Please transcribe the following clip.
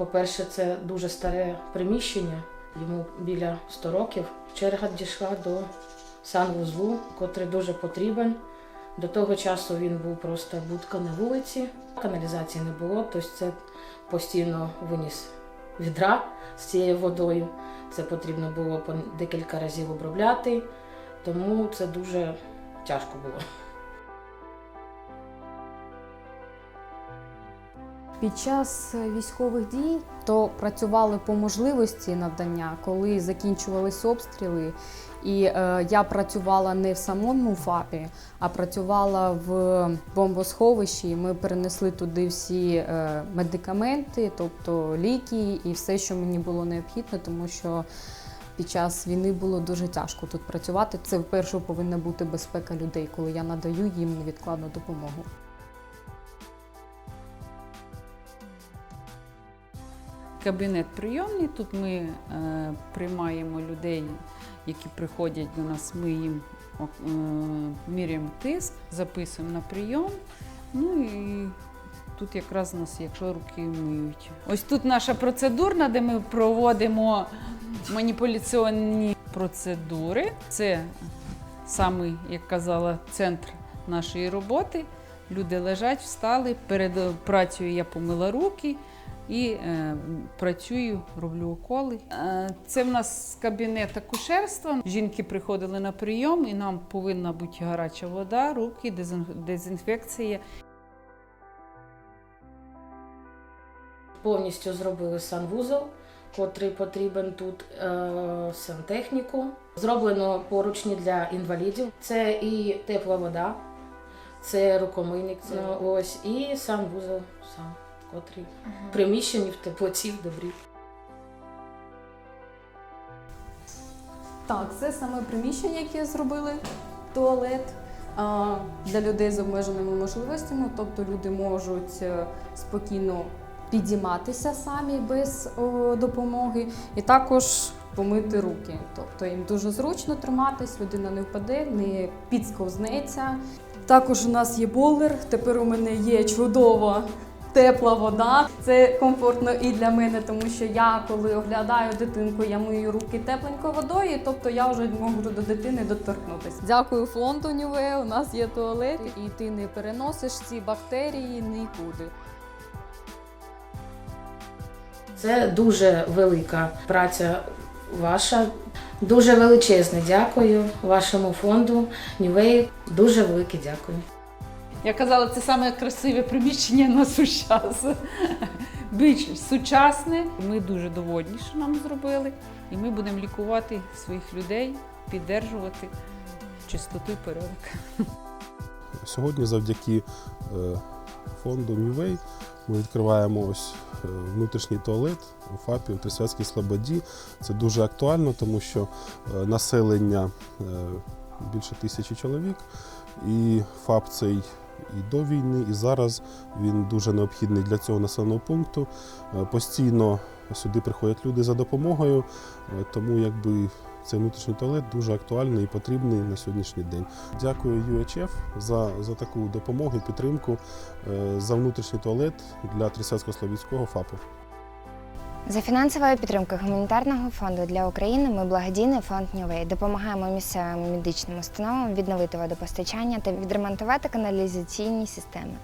По-перше, це дуже старе приміщення, йому біля 100 років. Черга дійшла до санвузлу, котрий дуже потрібен. До того часу він був просто будка на вулиці, каналізації не було, тобто це постійно виніс відра з цією водою. Це потрібно було декілька разів обробляти, тому це дуже тяжко було. Під час військових дій то працювали по можливості надання, коли закінчувались обстріли. І е, я працювала не в самому ФАПі, а працювала в бомбосховищі. Ми перенесли туди всі е, медикаменти, тобто ліки і все, що мені було необхідно, тому що під час війни було дуже тяжко тут працювати. Це вперше повинна бути безпека людей, коли я надаю їм невідкладну допомогу. Кабінет прийомний. Тут ми е, приймаємо людей, які приходять до нас. Ми їм е, міряємо тиск, записуємо на прийом. Ну і тут якраз нас, якщо руки миють. Ось тут наша процедурна, де ми проводимо маніпуляційні процедури. Це саме, як казала, центр нашої роботи. Люди лежать, встали. Перед працею я помила руки і е, працюю, роблю уколи. Е, це в нас кабінет акушерства. Жінки приходили на прийом, і нам повинна бути гаряча вода, руки, дезінфекція. Повністю зробили санвузол, котрий потрібен тут, е, сантехніку. Зроблено поручні для інвалідів. Це і тепла вода, це рукомийник, це ось, і санвузол сам, котрий в приміщенні в теплоті, в добрі. Так, це саме приміщення, яке зробили туалет а, для людей з обмеженими можливостями. Тобто люди можуть е, спокійно підійматися самі без о, допомоги, і також помити руки. Тобто їм дуже зручно триматись, людина не впаде, не підсковзнеться. Також у нас є бойлер. Тепер у мене є чудова тепла вода. Це комфортно і для мене, тому що я, коли оглядаю дитинку, я мию руки тепленькою водою, тобто я вже можу до дитини доторкнутися. Дякую фонду Нюве. У нас є туалет, і ти не переносиш ці бактерії нікуди. Це дуже велика праця ваша. Дуже величезне дякую вашому фонду Нівей. Дуже велике дякую. Я казала, це саме красиве приміщення на сучас. Більш сучасне. Ми дуже довольні, що нам зробили. І ми будемо лікувати своїх людей, піддержувати чистоту і порядок. Сьогодні завдяки е, фонду Мівей ми відкриваємо ось е, внутрішній туалет у ФАПі у Трисвятській Слободі. Це дуже актуально, тому що е, населення е, більше тисячі чоловік, і ФАП цей і до війни, і зараз він дуже необхідний для цього населеного пункту. Постійно сюди приходять люди за допомогою, тому якби цей внутрішній туалет дуже актуальний і потрібний на сьогоднішній день. Дякую UHF за, за таку допомогу і підтримку е, за внутрішній туалет для Трисяцько-Слобідського ФАПу. За фінансовою підтримкою гуманітарного фонду для України ми благодійний фонд Нювей допомагаємо місцевим медичним установам відновити водопостачання та відремонтувати каналізаційні системи.